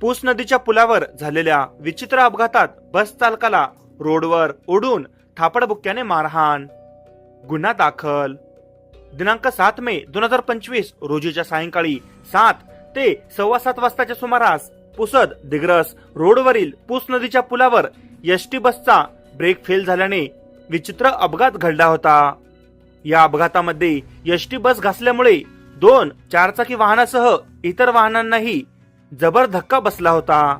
पूस नदीच्या पुलावर झालेल्या विचित्र अपघातात बस चालकाला रोडवर ओढून थापडबुक्क्याने मारहाण. गुन्हा दाखल. दिनांक सात मे दोन हजार पंचवीस रोजीच्या सायंकाळी सात ते सव्वा सात वाजताच्या सुमारास पुसद दिग्रस रोडवरील पूस नदीच्या पुलावर एस टी बसचा ब्रेक फेल झाल्याने विचित्र अपघात घडला होता. या अपघातामध्ये एस टी बस घासल्यामुळे दोन चारचाकी वाहनासह इतर वाहनांनाही जबर धक्का बसला होता.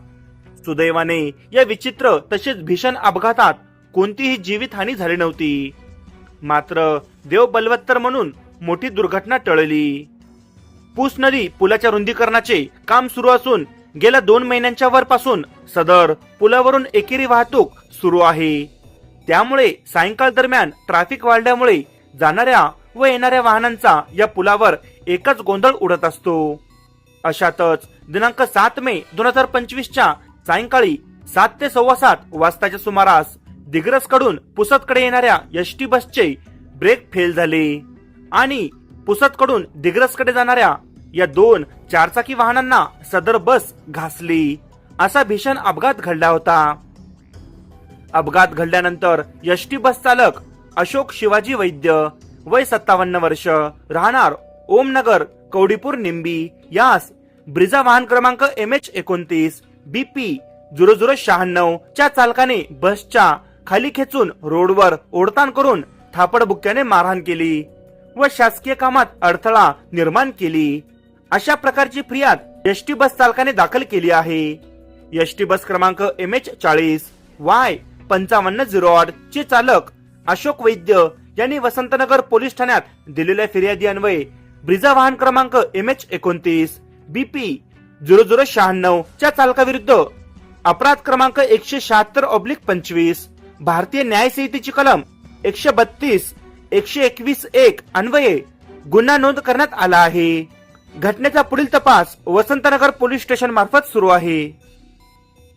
सुदैवाने या विचित्र तसेच भीषण अपघातात कोणतीही जीवितहानी झाली नव्हती. मात्र देव बलवत्तर म्हणून मोठी दुर्घटना टळली. पूस नदी पुलाच्या रुंदीकरणाचे काम सुरू असून गेल्या दोन महिन्यांच्या वरपासून सदर पुलावरून एकेरी वाहतूक सुरू आहे. त्यामुळे सायंकाळ दरम्यान ट्रॅफिक वाढल्यामुळे जाणाऱ्या व येणाऱ्या वाहनांचा या पुलावर एकच गोंधळ उडत असतो. अशातच दिनांक सात मे दोन हजार पंचवीसच्या सायंकाळी सात ते सव्वा सात वाजताच्या सुमारास दिग्रसकडून पुसदकडे येणाऱ्या एस टी बसचे ब्रेक फेल झाले. आणि पुसदकडून दिग्रसकडे जाणाऱ्या या दोन चारचाकी वाहनांना सदर बस घासली. असा भीषण अपघात घडला होता. अपघात घडल्यानंतर एस टी बस चालक अशोक शिवाजी वैद्य वय सत्तावन्न वर्ष राहणार ओमनगर कवडीपूर निंबी यास ब्रिजा वाहन क्रमांक एम एच एकोणतीस बीपी झिरो झिरो शहाण्णव च्या चालकाने बसच्या खाली खेचून रोडवर ओढताण करून थापडबुक्क्याने मारहाण केली व शासकीय कामात अडथळा निर्माण केली. अशा प्रकारची फिर्याद एसटी बस चालकाने दाखल केली आहे. एसटी बस क्रमांक एम एच चाळीस वाय पंचावन्न झिरो आठ चे चालक अशोक वैद्य यांनी वसंतनगर पोलीस ठाण्यात दिलेल्या फिर्यादी अन्वये ब्रिजा वाहन क्रमांक एम एच एकोणतीस बीपी झिरो झिरो शहाण्णव च्या चालकाविरुद्ध अपराध क्रमांक एकशे शहात्तर ऑब्लिक पंचवीस भारतीय न्याय संहितेची कलम एकशे बत्तीस एकशे एकवीस एक अन्वये गुन्हा नोंद करण्यात आला आहे. घटनेचा पुढील तपास वसंतनगर पोलीस स्टेशन मार्फत सुरू आहे.